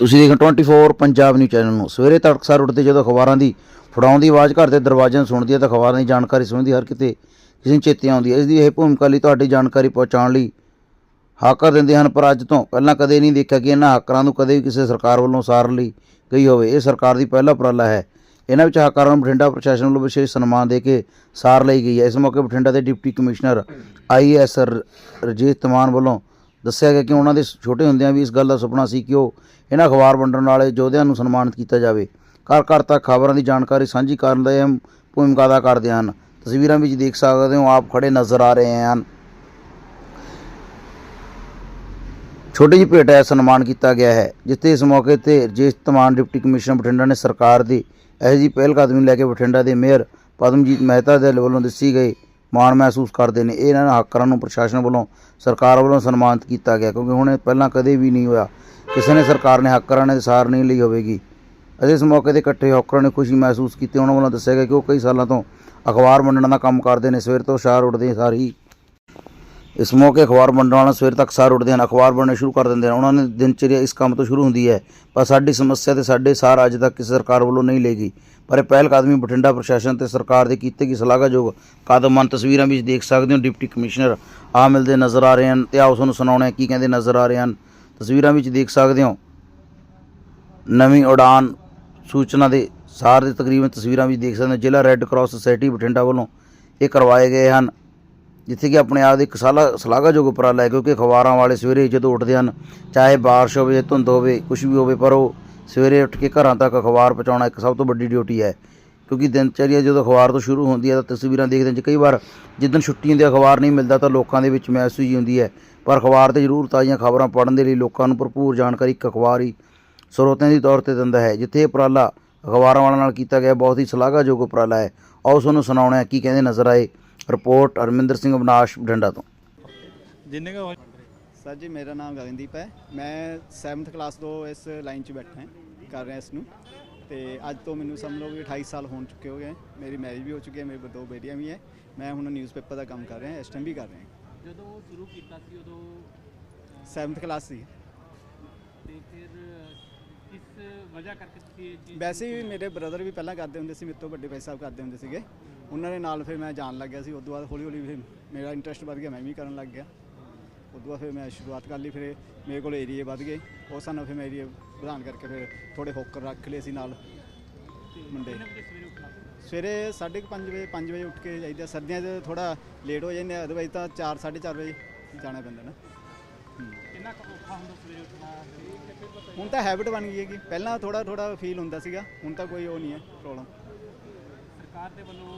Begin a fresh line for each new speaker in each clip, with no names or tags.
ਤੁਸੀਂ ਦੇਖ 24 Punjab news channel ਨੂੰ, ਸਵੇਰੇ ਤੜਕਸਾਰ ਉੱਠਦੇ ਜਦੋਂ ਅਖਬਾਰਾਂ ਦੀ ਫੜਾਉਣ ਦੀ ਆਵਾਜ਼ ਘਰ ਦੇ ਦਰਵਾਜ਼ਿਆਂ ਨੂੰ ਸੁਣਦੀ ਹੈ ਤਾਂ ਅਖਬਾਰਾਂ ਦੀ ਜਾਣਕਾਰੀ ਸੁਣਦੀ, ਹਰ ਕਿਤੇ ਕਿਸੇ ਨੂੰ ਚੇਤੇ ਆਉਂਦੀ ਹੈ ਇਸ ਦੀ ਇਹ ਭੂਮਿਕਾ ਲਈ ਤੁਹਾਡੀ ਜਾਣਕਾਰੀ ਪਹੁੰਚਾਉਣ ਲਈ ਹਾਕਰ ਦਿੰਦੇ ਹਨ, ਪਰ ਅੱਜ ਤੋਂ ਪਹਿਲਾਂ ਕਦੇ ਨਹੀਂ ਦੇਖਿਆ ਕਿ ਇਹਨਾਂ ਹਾਕਰਾਂ ਨੂੰ ਕਦੇ ਵੀ ਕਿਸੇ ਸਰਕਾਰ ਵੱਲੋਂ ਸਾਰ ਲਈ ਗਈ ਹੋਵੇ। ਇਹ ਸਰਕਾਰ ਦੀ ਪਹਿਲਾ ਉਪਰਾਲਾ ਹੈ। ਇਹਨਾਂ ਵਿੱਚ ਹਾਕਰਾਂ ਨੂੰ ਬਠਿੰਡਾ ਪ੍ਰਸ਼ਾਸਨ ਵੱਲੋਂ ਵਿਸ਼ੇਸ਼ ਸਨਮਾਨ ਦੇ ਕੇ ਸਾਰ ਲਈ ਗਈ ਹੈ। ਇਸ ਮੌਕੇ ਬਠਿੰਡਾ ਦੇ deputy commissioner IS Rajit Taman ਵੱਲੋਂ ਦੱਸਿਆ ਗਿਆ ਕਿ ਉਹਨਾਂ ਦੇ ਛੋਟੇ ਹੁੰਦਿਆਂ ਵੀ ਇਸ ਗੱਲ ਦਾ ਸੁਪਨਾ ਸੀ ਕਿ ਉਹ ਇਹਨਾਂ ਅਖਬਾਰ ਵੰਡਣ ਵਾਲੇ ਯੋਧਿਆਂ ਨੂੰ ਸਨਮਾਨਿਤ ਕੀਤਾ ਜਾਵੇ। ਘਰ ਘਰ ਤੱਕ ਖਬਰਾਂ ਦੀ ਜਾਣਕਾਰੀ ਸਾਂਝੀ ਕਰਨ ਦਾ ਅਹਿਮ ਭੂਮਿਕਾ ਅਦਾ ਕਰਦੇ ਹਨ। ਤਸਵੀਰਾਂ ਵਿੱਚ ਦੇਖ ਸਕਦੇ ਹੋ, ਆਪ ਖੜੇ ਨਜ਼ਰ ਆ ਰਹੇ ਹਨ। ਛੋਟੀ ਜਿਹੀ ਭੇਟ ਹੈ, ਸਨਮਾਨ ਕੀਤਾ ਗਿਆ ਹੈ, ਜਿੱਥੇ ਇਸ ਮੌਕੇ ਤੇ ਰਜੇਸ਼ ਤਮਾਨ ਡਿਪਟੀ ਕਮਿਸ਼ਨਰ ਬਠਿੰਡਾ ਨੇ ਸਰਕਾਰ ਦੀ ਇਹੋ ਜਿਹੀ ਪਹਿਲ ਕਦਮੀ ਲੈ ਕੇ ਬਠਿੰਡਾ ਦੇ ਮੇਅਰ ਪਦਮਜੀਤ ਮਹਿਤਾ ਦੇ ਵੱਲੋਂ ਦੱਸੀ ਗਈ। ਮਾਣ ਮਹਿਸੂਸ ਕਰਦੇ ਨੇ। ਇਹਨਾਂ ਹਾਕਰਾਂ ਨੂੰ ਪ੍ਰਸ਼ਾਸਨ ਵੱਲੋਂ, ਸਰਕਾਰ ਵੱਲੋਂ ਸਨਮਾਨਿਤ ਕੀਤਾ ਗਿਆ, ਕਿਉਂਕਿ ਹੁਣ ਇਹ ਪਹਿਲਾਂ ਕਦੇ ਵੀ ਨਹੀਂ ਹੋਇਆ। ਕਿਸੇ ਨੇ ਸਰਕਾਰ ਨੇ ਹਾਕਰਾਂ ਨੇ ਸਾਰ ਨਹੀਂ ਲਈ ਹੋਵੇਗੀ। ਅਤੇ ਇਸ ਮੌਕੇ ਤੇ ਇਕੱਠੇ ਹਾਕਰਾਂ ਨੇ ਖੁਸ਼ੀ ਮਹਿਸੂਸ ਕੀਤੀ। ਉਹਨਾਂ ਵੱਲੋਂ ਦੱਸਿਆ ਗਿਆ ਕਿ ਉਹ ਕਈ ਸਾਲਾਂ ਤੋਂ ਅਖਬਾਰ ਵੰਡਣ ਦਾ ਕੰਮ ਕਰਦੇ ਨੇ। ਸਵੇਰ ਤੋਂ ਸ਼ਾਰ ਉੱਠਦੇ ਸਾਰ ਹੀ। ਇਸ ਮੌਕੇ ਅਖਬਾਰ ਵੰਡਣ ਵਾਲਾ ਸਵੇਰ ਤੱਕ ਸਾਰ ਉੱਠਦੇ ਹਨ। ਅਖਬਾਰ ਵੰਡਣੇ ਸ਼ੁਰੂ ਕਰ ਦਿੰਦੇ ਹਨ। ਉਹਨਾਂ ਨੇ ਦਿਨਚਰਿਆ ਇਸ ਕੰਮ ਤੋਂ ਸ਼ੁਰੂ ਹੁੰਦੀ ਹੈ। ਪਰ ਸਾਡੀ ਸਮੱਸਿਆ ਤੇ ਸਾਡੇ ਸਾਰ ਅੱਜ ਤੱਕ ਕਿਸੇ ਸਰਕਾਰ ਵੱਲੋਂ ਨਹੀਂ ਲਈ ਗਈ ਪਰ ਇਹ ਪਹਿਲ ਕਦਮੀ ਬਠਿੰਡਾ ਪ੍ਰਸ਼ਾਸਨ ਤੇ ਸਰਕਾਰ ਦੇ ਕੀਤੇ ਗਈ ਸਲਾਹਾਯੋਗ ਕਦਮ ਤਸਵੀਰਾਂ ਵਿੱਚ ਦੇਖ ਸਕਦੇ ਹੋ। ਡਿਪਟੀ ਕਮਿਸ਼ਨਰ ਆ ਮਿਲਦੇ ਨਜ਼ਰ ਆ ਰਹੇ ਹਨ ਤੇ ਆਓ ਤੁਹਾਨੂੰ ਸੁਣਾਉਣੇ ਕੀ ਕਹਿੰਦੇ ਨਜ਼ਰ ਆ ਰਹੇ ਹਨ। ਤਸਵੀਰਾਂ ਵਿੱਚ ਦੇਖ ਸਕਦੇ ਹੋ। ਨਵੀਂ ਉਡਾਨ ਸੂਚਨਾ ਦੇ ਸਾਰ ਦੇ ਤਕਰੀਬਨ ਤਸਵੀਰਾਂ ਵਿੱਚ ਦੇਖ ਸਕਦੇ ਹੋ। ਜ਼ਿਲ੍ਹਾ ਰੈੱਡ ਕਰਾਸ ਸੁਸਾਇਟੀ ਬਠਿੰਡਾ ਵੱਲੋਂ ਇਹ ਕਰਵਾਏ ਗਏ ਹਨ। ਜਿੱਥੇ ਕਿ ਆਪਣੇ ਆਪ ਦੇ ਇੱਕ ਸਲਾਹ ਸ਼ਲਾਘਾਯੋਗ ਉਪਰਾਲਾ ਹੈ, ਕਿਉਂਕਿ ਅਖਬਾਰਾਂ ਵਾਲੇ ਸਵੇਰੇ ਜਦੋਂ ਉੱਠਦੇ ਹਨ, ਚਾਹੇ ਬਾਰਿਸ਼ ਹੋਵੇ ਧੁੰਦ ਹੋਵੇ ਕੁਝ ਵੀ ਹੋਵੇ, ਪਰ ਉਹ ਸਵੇਰੇ ਉੱਠ ਕੇ ਘਰਾਂ ਤੱਕ ਅਖਬਾਰ ਪਹੁੰਚਾਉਣਾ ਇੱਕ ਸਭ ਤੋਂ ਵੱਡੀ ਡਿਊਟੀ ਹੈ। ਕਿਉਂਕਿ ਦਿਨਚਰਿਆ ਜਦੋਂ ਅਖਬਾਰ ਤੋਂ ਸ਼ੁਰੂ ਹੁੰਦੀ ਹੈ, ਤਾਂ ਤਸਵੀਰਾਂ ਦੇਖਦੇ ਹਾਂ ਜੀ ਕਈ ਵਾਰ ਜਿੱਦਣ ਛੁੱਟੀ ਹੁੰਦੀ ਅਖਬਾਰ ਨਹੀਂ ਮਿਲਦਾ, ਤਾਂ ਲੋਕਾਂ ਦੇ ਵਿੱਚ ਮਹਿਸੂਸ ਹੀ ਹੁੰਦੀ ਹੈ। ਪਰ ਅਖਬਾਰ ਤੇ ਜ਼ਰੂਰ ਤਾਜ਼ੀਆਂ ਖਬਰਾਂ ਪੜ੍ਹਨ ਦੇ ਲਈ ਲੋਕਾਂ ਨੂੰ ਭਰਪੂਰ ਜਾਣਕਾਰੀ ਇੱਕ ਅਖਬਾਰ ਹੀ ਸਰੋਤਿਆਂ ਦੀ ਤੌਰ ਤੇ ਦਿੰਦਾ ਹੈ, ਜਿੱਥੇ ਇਹ ਉਪਰਾਲਾ ਅਖਬਾਰਾਂ ਵਾਲਿਆਂ ਨਾਲ ਕੀਤਾ ਗਿਆ ਬਹੁਤ ਹੀ ਸ਼ਲਾਘਾਯੋਗ ਉਪਰਾਲਾ ਹੈ। ਆਓ ਤੁਹਾਨੂੰ ਸੁਣਾਉਣਾ ਕੀ ਕਹਿੰਦੇ ਨਜ਼ਰ ਆਏ ਰਿਪੋਰਟ ਅਰਮਿੰਦਰ ਸਿੰਘ ਅਵਨਾਸ਼ ਬਠਿੰਡਾ ਤੋਂ।
ਜਿੰਨੇ ਕੁ
ਸਰ ਜੀ ਮੇਰਾ ਨਾਮ ਗਗਨਦੀਪ ਹੈ। ਮੈਂ 7th ਕਲਾਸ ਤੋਂ ਇਸ ਲਾਈਨ 'ਚ ਬੈਠਾ ਹਾਂ ਕਰ ਰਿਹਾ ਇਸ ਨੂੰ। ਤੇ ਅੱਜ ਤੋਂ ਮੈਨੂੰ ਸਮਝ ਲਓ ਵੀ 28 ਸਾਲ ਹੋਣ ਚੁੱਕੇ ਹੋ ਗਏ ਮੇਰੀ ਮੈਰਿਜ ਵੀ ਹੋ ਚੁੱਕੀ ਹੈ ਮੇਰੇ ਦੋ ਬੇਟੀਆਂ ਵੀ ਹੈ। ਮੈਂ ਹੁਣ ਨਿਊਜ਼ਪੇਪਰ ਦਾ ਕੰਮ ਕਰ ਰਿਹਾ ਇਸ ਟਾਈਮ ਵੀ ਕਰ ਰਿਹਾ
ਜਦੋਂ ਸ਼ੁਰੂ ਕੀਤਾ ਸੀ ਉਦੋਂ
7th ਕਲਾਸ ਸੀ।
ਤੇ ਫਿਰ ਕਿਸ ਵਜ੍ਹਾ ਕਰਕੇ ਤੁਸੀਂ ਇਹ ਚੀਜ਼
ਵੈਸੇ ਵੀ ਮੇਰੇ ਬ੍ਰਦਰ ਵੀ ਪਹਿਲਾਂ ਕਰਦੇ ਹੁੰਦੇ ਸੀ ਮੇਰੇ ਤੋਂ ਵੱਡੇ ਭਾਈ ਸਾਹਿਬ ਕਰਦੇ ਹੁੰਦੇ ਸੀਗੇ। ਉਹਨਾਂ ਦੇ ਨਾਲ ਫਿਰ ਮੈਂ ਜਾਣ ਲੱਗ ਗਿਆ ਸੀ ਉਸ ਤੋਂ ਬਾਅਦ ਹੌਲੀ ਹੌਲੀ ਫਿਰ ਮੇਰਾ ਇੰਟਰਸਟ ਵੱਧ ਗਿਆ ਮੈਂ ਵੀ ਕਰਨ ਲੱਗ ਗਿਆ। ਉਸ ਤੋਂ ਬਾਅਦ ਫਿਰ ਮੈਂ ਸ਼ੁਰੂਆਤ ਕਰ ਲਈ ਫਿਰ ਮੇਰੇ ਕੋਲ ਏਰੀਏ ਵੱਧ ਗਏ। ਉਸ ਸਾਨੂੰ ਫਿਰ ਮੈਂ ਏਰੀਏ ਵਧਾਉਣ ਕਰਕੇ ਫਿਰ ਥੋੜੇ ਹੋਕਰ ਰੱਖ ਲਏ ਸੀ ਨਾਲ ਮੁੰਡੇ।
ਸਵੇਰੇ ਉੱਠਣਾ ਸੀ?
ਸਵੇਰੇ 5:30 ਵਜੇ 5 ਵਜੇ ਉੱਠ ਕੇ ਜਾਈਦਾ। ਸਰਦੀਆਂ 'ਚ ਥੋੜਾ ਲੇਟ ਹੋ ਜਾਂਦੇ ਅਦਰਵਾਈਜ਼ ਤਾਂ 4 4:30 ਵਜੇ ਜਾਣਾ ਪੈਂਦਾ ਨਾ।
ਕਿੰਨਾ ਔਖਾ ਹੁੰਦਾ ਸਵੇਰੇ ਉੱਠਣਾ?
ਹੁਣ ਤਾਂ ਹੈਬਿਟ ਬਣ ਗਈ ਹੈ ਕਿ ਪਹਿਲਾਂ ਥੋੜਾ ਥੋੜਾ ਫੀਲ ਹੁੰਦਾ ਸੀਗਾ ਹੁਣ ਤਾਂ ਕੋਈ ਉਹ ਨਹੀਂ ਹੈ ਪ੍ਰੋਬਲਮ
ਸਰਕਾਰ ਦੇ ਵੱਲੋਂ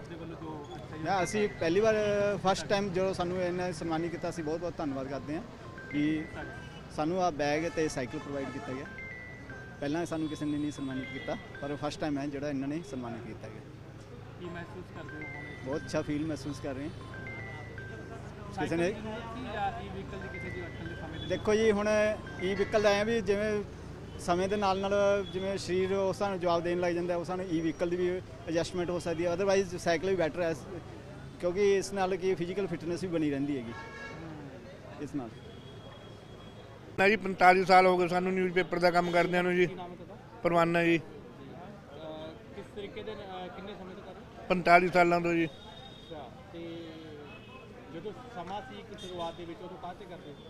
ਜਾਂ ਇੱਕ ਡੀ ਸਾਹਿਬ ਦੇ ਵੱਲੋਂ ਜੋ ਅੱਛਾ
ਨਾ ਅਸੀਂ ਪਹਿਲੀ ਵਾਰ ਫਸਟ ਟਾਈਮ ਜਦੋਂ ਸਾਨੂੰ ਇਹਨਾਂ ਸਨਮਾਨਿਤ ਕੀਤਾ ਅਸੀਂ ਬਹੁਤ ਬਹੁਤ ਧੰਨਵਾਦ ਕਰਦੇ ਹਾਂ ਕਿ ਸਾਨੂੰ ਆ ਬੈਗ ਤੇ ਸਾਈਕਲ ਪ੍ਰੋਵਾਈਡ ਕੀਤਾ ਗਿਆ। ਪਹਿਲਾਂ ਸਾਨੂੰ ਕਿਸੇ ਨੇ ਨਹੀਂ ਸਨਮਾਨਿਤ ਕੀਤਾ ਪਰ ਫਸਟ ਟਾਈਮ ਹੈ ਜਿਹੜਾ ਇਹਨਾਂ ਨੇ ਸਨਮਾਨਿਤ ਕੀਤਾ ਗਿਆ।
ਕੀ ਮਹਿਸੂਸ ਕਰਦੇ ਹੋ
ਬਹੁਤ ਅੱਛਾ ਫੀਲ ਮਹਿਸੂਸ ਕਰ ਰਹੇ ਹਾਂ। ਕਿਸੇ ਨੇ ਦੇਖੋ ਜੀ ਹੁਣ ਈ ਵਹੀਕਲ ਦਾ ਐ ਵੀ ਜਿਵੇਂ ਸਮੇਂ ਦੇ ਨਾਲ ਨਾਲ ਜਿਵੇਂ ਸਰੀਰ ਉਸ ਸਾਨੂੰ ਜਵਾਬ ਦੇਣ ਲੱਗ ਜਾਂਦਾ ਉਸ ਸਾਨੂੰ ਈ ਵਹੀਕਲ ਦੀ ਵੀ ਐਡਜਸਟਮੈਂਟ ਹੋ ਸਕਦੀ ਹੈ ਅਦਰਵਾਈਜ਼ ਸਾਈਕਲ ਵੀ ਬੈਟਰ ਹੈ ਕਿਉਂਕਿ ਇਸ ਨਾਲ ਕੀ ਫਿਜ਼ੀਕਲ ਫਿਟਨੈਸ ਵੀ ਬਣੀ ਰਹਿੰਦੀ ਹੈਗੀ। ਇਸ ਨਾਲ।
ਨਾ ਜੀ 45 ਸਾਲ ਹੋ ਗਏ ਸਾਨੂੰ ਨਿਊਜ਼ਪੇਪਰ ਦਾ ਕੰਮ ਕਰਦਿਆਂ ਨੂੰ ਜੀ। ਪਰਵਾਨਾ ਜੀ।
ਕਿਸ ਤਰੀਕੇ ਦੇ ਕਿੰਨੇ ਸਮੇਂ ਤੋਂ ਕਰ ਰਹੇ ਹੋ?
45 ਸਾਲਾਂ ਤੋਂ ਜੀ।
ਅੱਛਾ ਤੇ ਜਦੋਂ ਸਮਾਂ ਸੀ ਕਿ ਸ਼ੁਰੂਆਤ ਦੇ ਵਿੱਚ ਉਦੋਂ ਕਾਹਤੇ ਕਰਦੇ ਸੀ?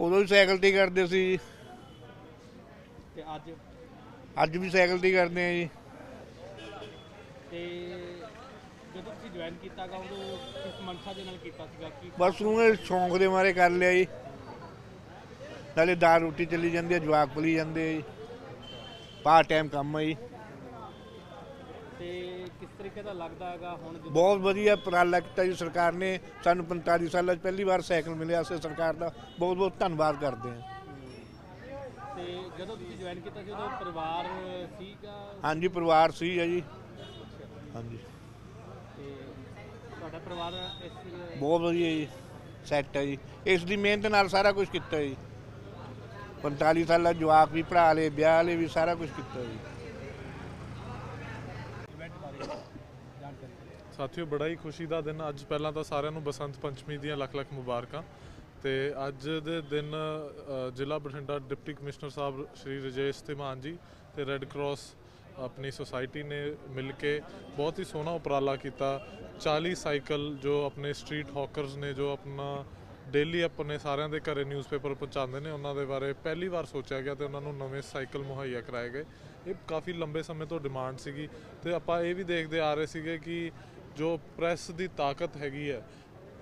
ਉਦੋਂ ਵੀ ਸਾਈਕਲ ਤੇ ਕਰਦੇ ਸੀ ਜੀ।
ਤੇ ਅੱਜ?
ਅੱਜ ਵੀ ਸਾਈਕਲ ਹੀ ਕਰਦੇ ਆ ਜੀ।
ਤੇ ਜਦੋਂ ਤੁਸੀਂ ਜੁਆਇਨ ਕੀਤਾਗਾ ਉਦੋਂ ਕਿਸ ਮਨਸ਼ਾ ਦੇ ਨਾਲ ਕੀਤਾ ਸੀਗਾ? ਕਿ
ਬਸ ਉਹ ਸ਼ੌਂਕ ਦੇ ਮਾਰੇ ਕਰ ਲਿਆ ਜੀ। ਨਾਲੇ ਦਾਲ ਰੋਟੀ ਚੱਲੀ ਜਾਂਦੀ ਹੈ ਜਵਾਕ ਪਲੀ ਜਾਂਦੇ ਆ ਜੀ। ਪਾਰਟ ਟਾਈਮ ਕੰਮ ਹੈ ਜੀ।
ਤੇ ਕਿਸ ਤਰੀਕੇ ਦਾ ਲੱਗਦਾ ਹੈਗਾ ਹੁਣ ਜਦੋਂ
ਬਹੁਤ ਵਧੀਆ ਉਪਰਾਲਾ ਕੀਤਾ ਜੀ ਸਰਕਾਰ ਨੇ। ਸਾਨੂੰ 45 ਸਾਲਾਂ 'ਚ ਪਹਿਲੀ ਵਾਰ ਸਾਈਕਲ ਮਿਲਿਆ ਸੀ ਸਰਕਾਰ ਦਾ। ਬਹੁਤ ਬਹੁਤ ਧੰਨਵਾਦ ਕਰਦੇ ਹਾਂ
ਜਦੋਂ ਤੁਸੀਂ ਜੁਆਇਨ ਕੀਤਾ ਸੀ ਉਦੋਂ ਪਰਿਵਾਰ ਸੀਗਾ?
ਹਾਂਜੀ ਪਰਿਵਾਰ ਸੀ ਹੈ ਜੀ। ਹਾਂਜੀ।
ਤੇ ਤੁਹਾਡਾ ਪਰਿਵਾਰ ਇਸ
ਬਹੁਤ ਵਧੀਆ ਜੀ ਸੈੱਟ ਹੈ ਜੀ। ਇਸ ਦੀ ਮਿਹਨਤ ਨਾਲ ਸਾਰਾ ਕੁਝ ਕੀਤਾ ਜੀ। 45 ਸਾਲਾਂ ਜਵਾਕ ਵੀ ਪੜ੍ਹਾ ਲਏ ਵਿਆਹ ਲਏ ਵੀ ਸਾਰਾ ਕੁਝ ਕੀਤਾ ਜੀ।
ਇਵੈਂਟ ਬਾਰੇ ਜਾਣਕਾਰੀ
ਸਾਥੀਓ ਬੜਾ ਹੀ ਖੁਸ਼ੀ ਦਾ ਦਿਨ। ਅੱਜ ਪਹਿਲਾਂ ਤਾਂ ਸਾਰਿਆਂ ਨੂੰ ਬਸੰਤ ਪੰਚਮੀ ਦੀਆਂ ਲੱਖ ਲੱਖ ਮੁਬਾਰਕਾਂ। ਤੇ ਅੱਜ ਦੇ ਦਿਨ ਜ਼ਿਲ੍ਹਾ ਬਠਿੰਡਾ ਡਿਪਟੀ ਕਮਿਸ਼ਨਰ ਸਾਹਿਬ ਸ਼੍ਰੀ ਰਜੇਸ਼ ਧੀਮਾਨ ਜੀ ਤੇ ਰੈੱਡ ਕਰਾਸ ਆਪਣੀ ਸੁਸਾਇਟੀ ਨੇ ਮਿਲ ਕੇ ਬਹੁਤ ਹੀ ਸੋਹਣਾ ਉਪਰਾਲਾ ਕੀਤਾ। 40 ਸਾਈਕਲ ਜੋ ਆਪਣੇ ਸਟਰੀਟ ਹੌਕਰਸ ਨੇ, ਜੋ ਆਪਣਾ ਡੇਲੀ ਆਪਣੇ ਸਾਰਿਆਂ ਦੇ ਘਰੇ ਨਿਊਜ਼ਪੇਪਰ ਪਹੁੰਚਾਉਂਦੇ ਨੇ, ਉਹਨਾਂ ਦੇ ਬਾਰੇ ਪਹਿਲੀ ਵਾਰ ਸੋਚਿਆ ਗਿਆ ਤੇ ਉਹਨਾਂ ਨੂੰ ਨਵੇਂ ਸਾਈਕਲ ਮੁਹੱਈਆ ਕਰਾਏ ਗਏ। ਇਹ ਕਾਫੀ ਲੰਬੇ ਸਮੇਂ ਤੋਂ ਡਿਮਾਂਡ ਸੀਗੀ ਤੇ ਆਪਾਂ ਇਹ ਵੀ ਦੇਖਦੇ ਆ ਰਹੇ ਸੀਗੇ ਕਿ ਜੋ ਪ੍ਰੈਸ ਦੀ ਤਾਕਤ ਹੈਗੀ ਹੈ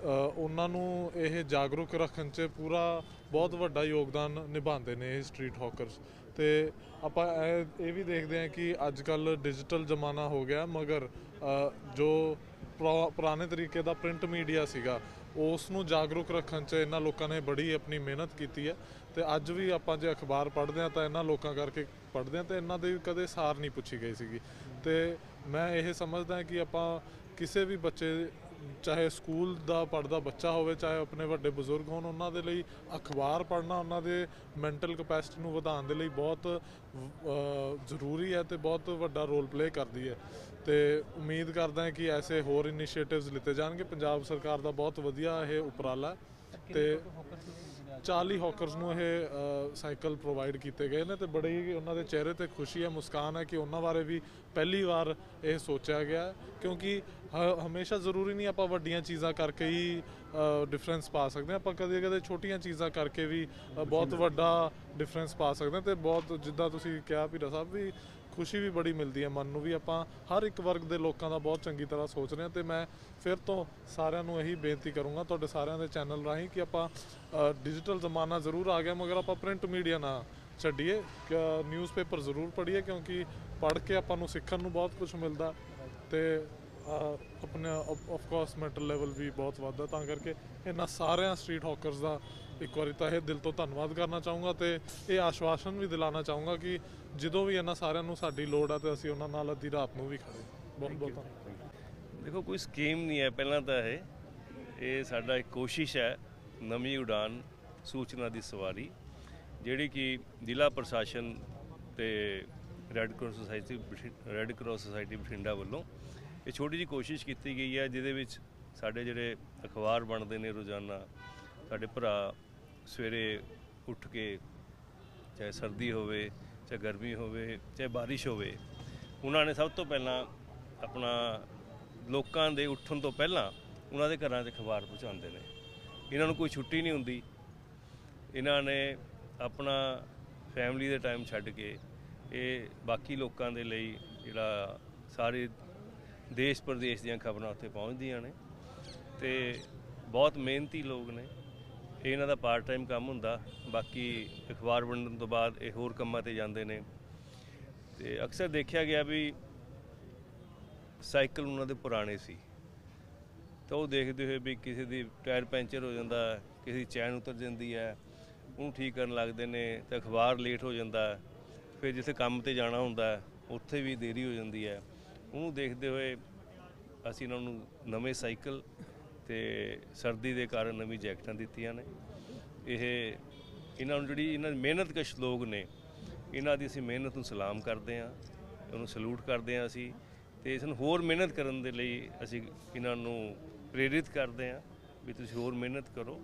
ਉਹਨਾਂ ਨੂੰ ਇਹ ਜਾਗਰੂਕ ਰੱਖਣ 'ਚ ਪੂਰਾ ਬਹੁਤ ਵੱਡਾ ਯੋਗਦਾਨ ਨਿਭਾਉਂਦੇ ਨੇ ਇਹ ਸਟਰੀਟ ਹੌਕਰਸ। ਤੇ ਆਪਾਂ ਇਹ ਇਹ ਵੀ ਦੇਖਦੇ ਹਾਂ ਕਿ ਅੱਜ ਕੱਲ ਡਿਜੀਟਲ ਜ਼ਮਾਨਾ ਹੋ ਗਿਆ, ਮਗਰ ਜੋ ਪੁਰਾਣੇ ਤਰੀਕੇ ਦਾ ਪ੍ਰਿੰਟ ਮੀਡੀਆ ਸੀਗਾ, ਉਸ ਨੂੰ ਜਾਗਰੂਕ ਰੱਖਣ 'ਚ ਇਹਨਾਂ ਲੋਕਾਂ ਨੇ ਬੜੀ ਆਪਣੀ ਮਿਹਨਤ ਕੀਤੀ ਹੈ। ਤੇ ਅੱਜ ਵੀ ਆਪਾਂ ਜੇ ਅਖਬਾਰ ਪੜ੍ਹਦੇ ਹਾਂ ਤਾਂ ਇਹਨਾਂ ਲੋਕਾਂ ਕਰਕੇ ਪੜ੍ਹਦੇ ਹਾਂ ਤੇ ਇਹਨਾਂ ਦੇ ਕਦੇ ਸਾਰ ਨਹੀਂ ਪੁੱਛੀ ਗਈ ਸੀਗੀ। ਤੇ ਮੈਂ ਇਹ ਸਮਝਦਾ ਕਿ ਆਪਾਂ ਕਿਸੇ ਵੀ ਬੱਚੇ ਚਾਹੇ ਸਕੂਲ ਦਾ ਪੜਦਾ ਬੱਚਾ ਹੋਵੇ ਚਾਹੇ ਆਪਣੇ ਵੱਡੇ ਬਜ਼ੁਰਗ ਹੋਣ ਉਹਨਾਂ ਦੇ ਲਈ ਅਖਬਾਰ ਪੜ੍ਹਨਾ ਉਹਨਾਂ ਦੇ ਮੈਂਟਲ ਕਪੈਸਿਟੀ ਨੂੰ ਵਧਾਉਣ ਦੇ ਲਈ ਬਹੁਤ ਜ਼ਰੂਰੀ ਹੈ ਤੇ ਬਹੁਤ ਵੱਡਾ ਰੋਲ ਪਲੇ ਕਰਦੀ ਹੈ। ਤੇ ਉਮੀਦ ਕਰਦਾ ਹਾਂ ਕਿ ਐਸੇ ਹੋਰ ਇਨੀਸ਼ੀਏਟਿਵਸ ਲਿੱਤੇ ਜਾਣਗੇ। ਪੰਜਾਬ ਸਰਕਾਰ ਦਾ ਬਹੁਤ ਵਧੀਆ ਇਹ ਉਪਰਾਲਾ ਤੇ 40 ਹੌਕਰਸ ਨੂੰ ਇਹ ਸਾਈਕਲ ਪ੍ਰੋਵਾਈਡ ਕੀਤੇ ਗਏ ਨੇ ਤੇ ਬੜੇ ਉਹਨਾਂ ਦੇ ਚਿਹਰੇ ਤੇ ਖੁਸ਼ੀ ਹੈ ਮੁਸਕਾਨ ਹੈ ਕਿ ਉਹਨਾਂ ਬਾਰੇ ਵੀ ਪਹਿਲੀ ਵਾਰ ਇਹ ਸੋਚਿਆ ਗਿਆ। ਕਿਉਂਕਿ ਹਮੇਸ਼ਾ ਜ਼ਰੂਰੀ ਨਹੀਂ ਆਪਾਂ ਵੱਡੀਆਂ ਚੀਜ਼ਾਂ ਕਰਕੇ ਹੀ ਡਿਫਰੈਂਸ ਪਾ ਸਕਦੇ ਆਪਾਂ ਕਦੇ ਕਦੇ ਛੋਟੀਆਂ ਚੀਜ਼ਾਂ ਕਰਕੇ ਵੀ ਬਹੁਤ ਵੱਡਾ ਡਿਫਰੈਂਸ ਪਾ ਸਕਦੇ ਤੇ ਬਹੁਤ ਜਿੱਦਾਂ ਤੁਸੀਂ ਕਿਹਾ ਵੀਰਾ ਸਾਹਿਬ ਵੀ ਖੁਸ਼ੀ ਵੀ ਬੜੀ ਮਿਲਦੀ ਹੈ ਮਨ ਨੂੰ ਵੀ ਆਪਾਂ ਹਰ ਇੱਕ ਵਰਗ ਦੇ ਲੋਕਾਂ ਦਾ ਬਹੁਤ ਚੰਗੀ ਤਰ੍ਹਾਂ ਸੋਚ ਰਹੇ ਹਾਂ ਤੇ ਮੈਂ ਫਿਰ ਤੋਂ ਸਾਰਿਆਂ ਨੂੰ ਇਹੀ ਬੇਨਤੀ ਕਰੂੰਗਾ ਤੁਹਾਡੇ ਸਾਰਿਆਂ ਦੇ ਚੈਨਲ ਰਾਹੀਂ ਕਿ ਆਪਾਂ ਡਿਜੀਟਲ ਜ਼ਮਾਨਾ ਜ਼ਰੂਰ ਆ ਗਿਆ ਮਗਰ ਆਪਾਂ ਪ੍ਰਿੰਟ ਮੀਡੀਆ ਨਾ ਛੱਡੀਏ ਨਿਊਜ਼ਪੇਪਰ ਜ਼ਰੂਰ ਪੜ੍ਹੀਏ ਕਿਉਂਕਿ ਪੜ੍ਹ ਕੇ ਆਪਾਂ ਨੂੰ ਸਿੱਖਣ ਨੂੰ ਬਹੁਤ ਕੁਝ ਮਿਲਦਾ ਤੇ ਆਪਣੇ ਆਫ ਕੋਰਸ ਮੈਂਟਲ ਲੈਵਲ ਵੀ ਬਹੁਤ ਵੱਧਦਾ ਤਾਂ ਕਰਕੇ ਇਹਨਾਂ ਸਾਰਿਆਂ ਸਟਰੀਟ ਹੌਕਰਸ ਦਾ ਇੱਕ ਵਾਰੀ ਤਾਂ ਇਹ ਦਿਲ ਤੋਂ ਧੰਨਵਾਦ ਕਰਨਾ ਚਾਹੂੰਗਾ ਤੇ ਇਹ ਆਸ਼ਵਾਸਨ ਵੀ ਦਿਲਾਣਾ ਚਾਹੂੰਗਾ ਕਿ ਜਦੋਂ ਵੀ ਇਹਨਾਂ ਸਾਰਿਆਂ ਨੂੰ ਸਾਡੀ ਲੋੜ ਆ ਤੇ ਅਸੀਂ ਉਹਨਾਂ ਨਾਲ ਅੱਧੀ ਰਾਤ ਨੂੰ ਵੀ ਖੜੇ। ਬਹੁਤ ਬਹੁਤ
ਦੇਖੋ ਕੋਈ ਸਕੀਮ ਨਹੀਂ ਹੈ ਪਹਿਲਾਂ ਤਾਂ ਇਹ। ਇਹ ਸਾਡਾ ਇੱਕ ਕੋਸ਼ਿਸ਼ ਹੈ ਨਵੀਂ ਉਡਾਨ ਸੂਚਨਾ ਦੀ ਸਵਾਰੀ ਜਿਹੜੀ ਕਿ ਜ਼ਿਲ੍ਹਾ ਪ੍ਰਸ਼ਾਸਨ ਤੇ Red Cross Society Red Cross Society Bathinda ਵੱਲੋਂ ਇਹ ਛੋਟੀ ਜਿਹੀ ਕੋਸ਼ਿਸ਼ ਕੀਤੀ ਗਈ ਹੈ, ਜਿਹਦੇ ਵਿੱਚ ਸਾਡੇ ਜਿਹੜੇ ਅਖਬਾਰ ਬਣਦੇ ਨੇ ਰੋਜ਼ਾਨਾ, ਸਾਡੇ ਭਰਾ ਸਵੇਰੇ ਉੱਠ ਕੇ ਚਾਹੇ ਸਰਦੀ ਹੋਵੇ, ਚਾਹੇ ਗਰਮੀ ਹੋਵੇ, ਚਾਹੇ ਬਾਰਿਸ਼ ਹੋਵੇ, ਉਹਨਾਂ ਨੇ ਸਭ ਤੋਂ ਪਹਿਲਾਂ ਆਪਣਾ ਲੋਕਾਂ ਦੇ ਉੱਠਣ ਤੋਂ ਪਹਿਲਾਂ ਉਹਨਾਂ ਦੇ ਘਰਾਂ 'ਚ ਅਖਬਾਰ ਪਹੁੰਚਾਉਂਦੇ ਨੇ। ਇਹਨਾਂ ਨੂੰ ਕੋਈ ਛੁੱਟੀ ਨਹੀਂ ਹੁੰਦੀ। ਇਹਨਾਂ ਨੇ ਆਪਣਾ ਫੈਮਿਲੀ ਦੇ ਟਾਈਮ ਛੱਡ ਕੇ ਇਹ ਬਾਕੀ ਲੋਕਾਂ ਦੇ ਲਈ ਜਿਹੜਾ ਸਾਰੇ ਦੇਸ਼ ਪ੍ਰਦੇਸ਼ ਦੀਆਂ ਖਬਰਾਂ ਉੱਥੇ ਪਹੁੰਚਦੀਆਂ ਨੇ ਤੇ ਬਹੁਤ ਮਿਹਨਤੀ ਲੋਕ ਨੇ। ਇਹ ਇਹਨਾਂ ਦਾ ਪਾਰਟ ਟਾਈਮ ਕੰਮ ਹੁੰਦਾ। ਬਾਕੀ ਅਖਬਾਰ ਵੰਡਣ ਤੋਂ ਬਾਅਦ ਇਹ ਹੋਰ ਕੰਮਾਂ ਤੇ ਜਾਂਦੇ ਨੇ। ਤੇ ਅਕਸਰ ਦੇਖਿਆ ਗਿਆ ਵੀ ਸਾਈਕਲ ਉਹਨਾਂ ਦੇ ਪੁਰਾਣੇ ਸੀ। ਤਾਂ ਉਹ ਦੇਖਦੇ ਹੋਏ ਵੀ ਕਿਸੇ ਦੀ ਟਾਇਰ ਪੈਂਚਰ ਹੋ ਜਾਂਦਾ, ਕਿਸੇ ਦੀ ਚੈਨ ਉਤਰ ਜਾਂਦੀ ਹੈ, ਉਹਨੂੰ ਠੀਕ ਕਰਨ ਲੱਗਦੇ ਨੇ, ਤੇ ਅਖਬਾਰ ਲੇਟ ਹੋ ਜਾਂਦਾ। ਫਿਰ ਜਿੱਥੇ ਕੰਮ ਤੇ ਜਾਣਾ ਹੁੰਦਾ, ਉੱਥੇ ਵੀ ਦੇਰੀ ਹੋ ਜਾਂਦੀ ਹੈ। ਉਹਨੂੰ ਦੇਖਦੇ ਹੋਏ ਅਸੀਂ ਇਹਨਾਂ ਨੂੰ ਨਵੇਂ ਸਾਈਕਲ ਤੇ ਸਰਦੀ ਦੇ ਕਾਰਨ ਨਵੀਂ ਜੈਕਟਾਂ ਦਿੱਤੀਆਂ ਨੇ। ਇਹ ਇਹਨਾਂ ਨੂੰ ਜਿਹੜੀ ਇਹਨਾਂ ਦੀ ਮਿਹਨਤਕਸ਼ ਲੋਕ ਨੇ, ਇਹਨਾਂ ਦੀ ਅਸੀਂ ਮਿਹਨਤ ਨੂੰ ਸਲਾਮ ਕਰਦੇ ਹਾਂ, ਉਹਨੂੰ ਸਲੂਟ ਕਰਦੇ ਹਾਂ ਅਸੀਂ ਤੇ ਇਸ ਨੂੰ ਹੋਰ ਮਿਹਨਤ ਕਰਨ ਦੇ ਲਈ ਅਸੀਂ ਇਹਨਾਂ ਨੂੰ ਪ੍ਰੇਰਿਤ ਕਰਦੇ ਹਾਂ ਵੀ ਤੁਸੀਂ ਹੋਰ ਮਿਹਨਤ ਕਰੋ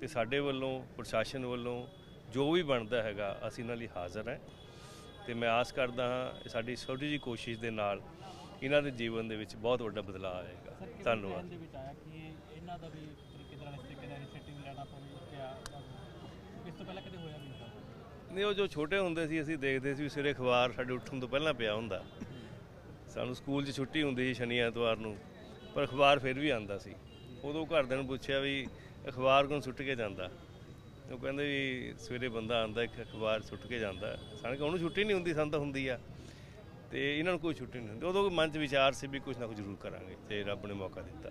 ਤੇ ਸਾਡੇ ਵੱਲੋਂ, ਪ੍ਰਸ਼ਾਸਨ ਵੱਲੋਂ ਜੋ ਵੀ ਬਣਦਾ ਹੈਗਾ ਅਸੀਂ ਇਹਨਾਂ ਲਈ ਹਾਜ਼ਰ ਹੈ ਤੇ ਮੈਂ ਆਸ ਕਰਦਾ ਹਾਂ ਸਾਡੀ ਛੋਟੀ ਜਿਹੀ ਕੋਸ਼ਿਸ਼ ਦੇ ਨਾਲ ਇਹਨਾਂ ਦੇ ਜੀਵਨ ਦੇ ਵਿੱਚ ਬਹੁਤ ਵੱਡਾ ਬਦਲਾਅ ਆਏਗਾ।
ਸਰ
ਧੰਨਵਾਦ।
ਦੇ ਵਿੱਚ ਆਇਆ? ਕਿ ਇਹ- ਇਹਨਾਂ ਦਾ ਵੀ ਤਰੀਕੇ ਨਾਲ ਇਸ ਤਰੀਕੇ ਦਾ ਇਨੀਸ਼ੀਏਟਿਵ ਲੈਣਾ ਪਿਆ ਇਸ ਤੋਂ ਪਹਿਲਾਂ ਕਦੇ ਹੋਇਆ ਨਹੀਂ ਸਰ
ਨਹੀਂ ਉਹ ਜੋ ਛੋਟੇ ਹੁੰਦੇ ਸੀ ਅਸੀਂ ਦੇਖਦੇ ਸੀ ਵੀ ਸਵੇਰੇ ਅਖਬਾਰ ਸਾਡੇ ਉੱਠਣ ਤੋਂ ਪਹਿਲਾਂ ਪਿਆ ਹੁੰਦਾ। ਸਾਨੂੰ ਸਕੂਲ 'ਚ ਛੁੱਟੀ ਹੁੰਦੀ ਸੀ ਸ਼ਨੀ ਐਤਵਾਰ ਨੂੰ ਪਰ ਅਖਬਾਰ ਫਿਰ ਵੀ ਆਂਦਾ ਸੀ। ਉਦੋਂ ਘਰਦਿਆਂ ਨੂੰ ਪੁੱਛਿਆ ਵੀ ਅਖਬਾਰ ਕੌਣ ਸੁੱਟ ਕੇ ਜਾਂਦਾ? ਉਹ ਕਹਿੰਦੇ ਵੀ ਸਵੇਰੇ ਬੰਦਾ ਆਂਦਾ ਇੱਕ ਅਖਬਾਰ ਸੁੱਟ ਕੇ ਜਾਂਦਾ। ਸਾਨੂੰ ਕਿ ਉਹਨੂੰ ਛੁੱਟੀ ਨਹੀਂ ਹੁੰਦੀ ਸਾਨੂੰ ਤਾਂ ਹੁੰਦੀ ਆ। ਤੇ ਇਹਨਾਂ ਨੂੰ ਕੋਈ ਛੁੱਟੀ ਨਹੀਂ ਹੁੰਦੀ। ਉਦੋਂ ਮਨ 'ਚ ਵਿਚਾਰ ਸੀ ਵੀ ਕੁਝ ਨਾ ਕੁਝ ਜ਼ਰੂਰ ਕਰਾਂਗੇ ਜੇ ਰੱਬ ਨੇ ਮੌਕਾ ਦਿੱਤਾ।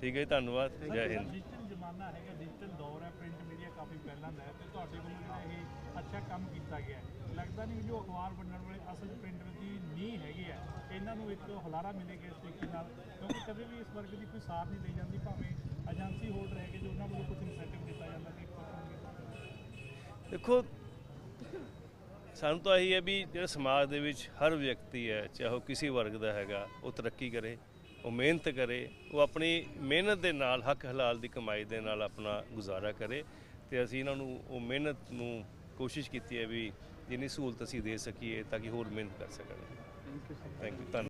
ਠੀਕ ਹੈ ਧੰਨਵਾਦ। ਜੈ ਹਿੰਦ।
ਡਿਜੀਟਲ ਜ਼ਮਾਨਾ ਹੈਗਾ ਡਿਜੀਟਲ ਦੌਰ ਹੈ ਪ੍ਰਿੰਟ ਮੀਡੀਆ ਕਾਫੀ ਪਹਿਲਾਂ ਦਾ ਹੈ ਤੇ ਤੁਹਾਡੇ ਵੱਲੋਂ ਜਿਹੜਾ ਇਹ ਅੱਛਾ ਕੰਮ ਕੀਤਾ ਗਿਆ ਹੈ। ਲੱਗਦਾ ਨਹੀਂ ਵੀ ਜੋ ਅਖਬਾਰ ਵੰਡਣ ਵਾਲੇ ਅਸਲ ਪ੍ਰਿੰਟ ਦੀ ਨੀਂਹ ਹੈਗੀ ਹੈ ਇਹਨਾਂ ਨੂੰ ਇੱਕ ਹੁਲਾਰਾ ਮਿਲੇਗਾ ਇਸ ਤਰੀਕੇ ਨਾਲ ਕਿਉਂਕਿ ਕਦੇ ਵੀ ਇਸ ਵਰਗ ਦੀ ਕੋਈ ਸਾਰ ਨਹੀਂ ਲਈ ਜਾਂਦੀ ਭਾਵੇਂ ਏਜੰਸੀ ਹੋਲਡਰ ਹੈਗੇ ਜੋ ਉਹਨਾਂ ਵੱਲੋਂ ਕੁਝ ਇਨਸੈਂਟਿਵ ਦਿੱਤਾ ਜਾਂਦਾ ਕਿ
ਦੇਖੋ ਸਾਨੂੰ ਤਾਂ ਇਹੀ ਹੈ ਵੀ ਜਿਹੜਾ ਸਮਾਜ ਦੇ ਵਿੱਚ ਹਰ ਵਿਅਕਤੀ ਹੈ ਚਾਹੇ ਉਹ ਕਿਸੇ ਵਰਗ ਦਾ ਹੈਗਾ ਉਹ ਤਰੱਕੀ ਕਰੇ ਉਹ ਮਿਹਨਤ ਕਰੇ ਉਹ ਆਪਣੀ ਮਿਹਨਤ ਦੇ ਨਾਲ ਹੱਕ ਹਲਾਲ ਦੀ ਕਮਾਈ ਦੇ ਨਾਲ ਆਪਣਾ ਗੁਜ਼ਾਰਾ ਕਰੇ ਤੇ ਅਸੀਂ ਇਹਨਾਂ ਨੂੰ ਉਹ ਮਿਹਨਤ ਨੂੰ ਕੋਸ਼ਿਸ਼ ਕੀਤੀ ਹੈ ਵੀ ਜਿੰਨੀ ਸਹੂਲਤ ਅਸੀਂ ਦੇ ਸਕੀਏ ਤਾਂ ਕਿ ਹੋਰ ਮਿਹਨਤ ਕਰ ਸਕਣ। ਥੈਂਕ ਯੂ ਧੰਨਵਾਦ।